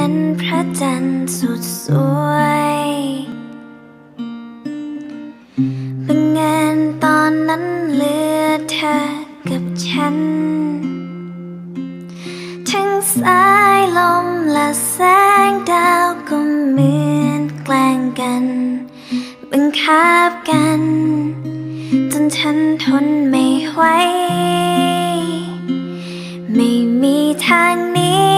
จันทร์สุดสวยบังเอิญตอนนั้นเหลือเธอกับฉัน ทั้งสายลมและแสงดาวก็เหมือนแกล้งกัน บังคับกัน จนฉันทนไม่ไหว ไม่มีทางนี้